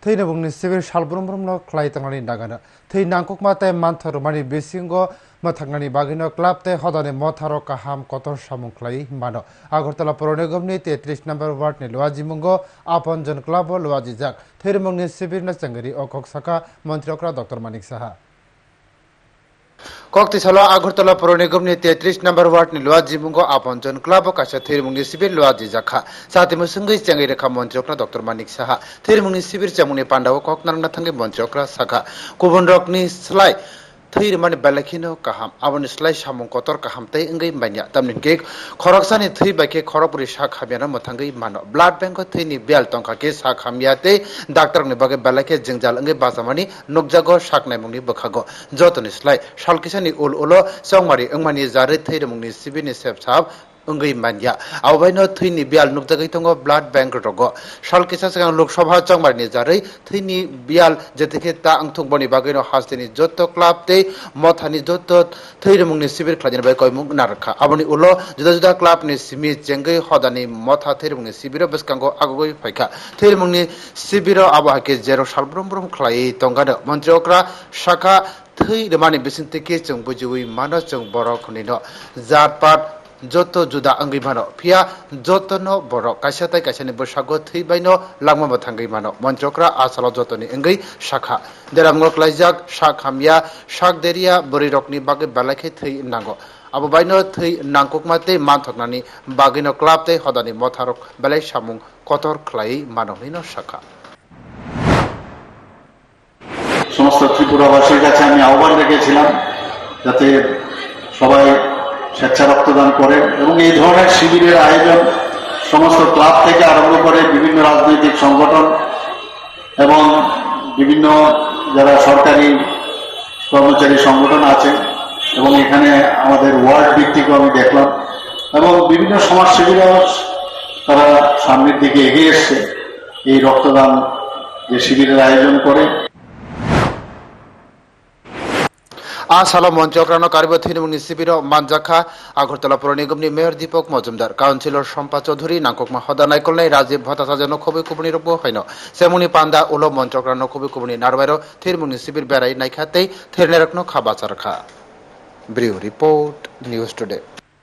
thei na bung ni sivir shalbrum brum lo khlai tang ni dagana thei nangkok ma te man thar mani besing go ma thangani bagino club te hodane motharo ka ham kotor samung khlai mano agortala poro nigam ni 33 number ward ni loaji mungo apon jon club loaji jak thei mung ni sivir na changari okok saka mantri okra dr manik saha কক্তিসালো Agartala পৌর নিগমনি তেত্রিশ নম্বর ওয়ার্ডনি লুয়াজিমুঙ্গ আপনজন club কাছে থৈরমুংনি শিবির লুয়াজি জাখা সাথে মুসঙ্গই চেঙ্গি রেখা মন্ত্রকরা ডক্টর মানিক সাহা। থৈরমুংনি শিবির চেমুনি পান্ডাও কক নারনা থাঙ্গে মন্ত্রকরা শাখা কুবন রকনি স্লাই thui rimani balakino kaham abon slai samung kotor kaham tei engai manya tamni ke khoroksani thui ba ke khoropuri sa khabiana mothangai mano blood bank ko thui ni bel tongkha ke sa khamya tei doctor ni bage balake jingjal engai basamani nokjago saknai mungni bokhago jotoni slai salkisani ul ulo songmari engmani jare thui rimungni sibini sep sap ongei manya abai no thui ni bial nuk jagai tongo blood bank rogo sal kisa sang lok sabha chang mar ni jarai thui ni bial jetike ta ang thung boni bagai no haste ni jotto club te mothani joto thui remung ni sibir khlajin bai koi mung narkha aboni ulo juda juda club ni simi jengai hodani motha thui remung ni sibir beskango agoi phaikha thui remung ni sibir abahake jero salbrom brom khlai tongga মন্ত্রী অকরা শাখা থই রেমানি basin থেকে চং বুঝুই মানস চং বড় খনিন জাত পাত পাট যত জুদা আঙ্গি মানো ফিয়া যতনো বড় কাইসা তাই কাইসানি বৈশাগো থৈবাইনো langma থাঙ্গি মানো মন্ত্রকরা আসালো যতনি এঙ্গই শাখা দেরামগক লাইজাক শাক হামিয়া শাক দেরিয়া বরি রকনি বাগে বেলাখে থৈ নাঙ্গো আবো বাইনো থৈ নাংকুকমাতে মান থকনানি বাগিনো ক্লাবতে হদানি মথারক বেলাই সামুং কতর খ্লাই মানহিনো শাখা সমস্ত ত্রিপুরাবাসীর কাছে আমি আহ্বান রেখেছিলাম, যাতে সবাই স্বেচ্ছা রক্তদান করে এবং এই ধরনের শিবিরের আয়োজন সমস্ত ক্লাব থেকে আরম্ভ করে বিভিন্ন রাজনৈতিক সংগঠন এবং বিভিন্ন যারা সরকারি কর্মচারী সংগঠন আছে এবং এখানে আমাদের ওয়ার্ড ভিত্তিকও আমি দেখলাম এবং বিভিন্ন সমাজসেবীরাও তারা সামনের দিকে এগিয়ে এসছে। এই রক্তদান যে শিবিরের আয়োজন করে আসালো মঞ্চক্রানো কারিবথিন এবং শিবির মানজাখা, আগরতলা পৌর নিগম মেয়র দীপক মজুমদার, কাউন্সিলর শম্পা চৌধুরী নাংকুকমা হদা নাইকলনাই রাজীব ভট্টাচার্য খুবই কুবনি রূপ হইন সেমুনি পান্দা উলো মঞ্চক্রানো খুবই কুবনি নারবাইর থিরমুনি শিবির বেড়াই নাইখাতেই থিরনেরকনো খাবাচার খা ব্রিউ রিপোর্ট, নিউজ টুডে।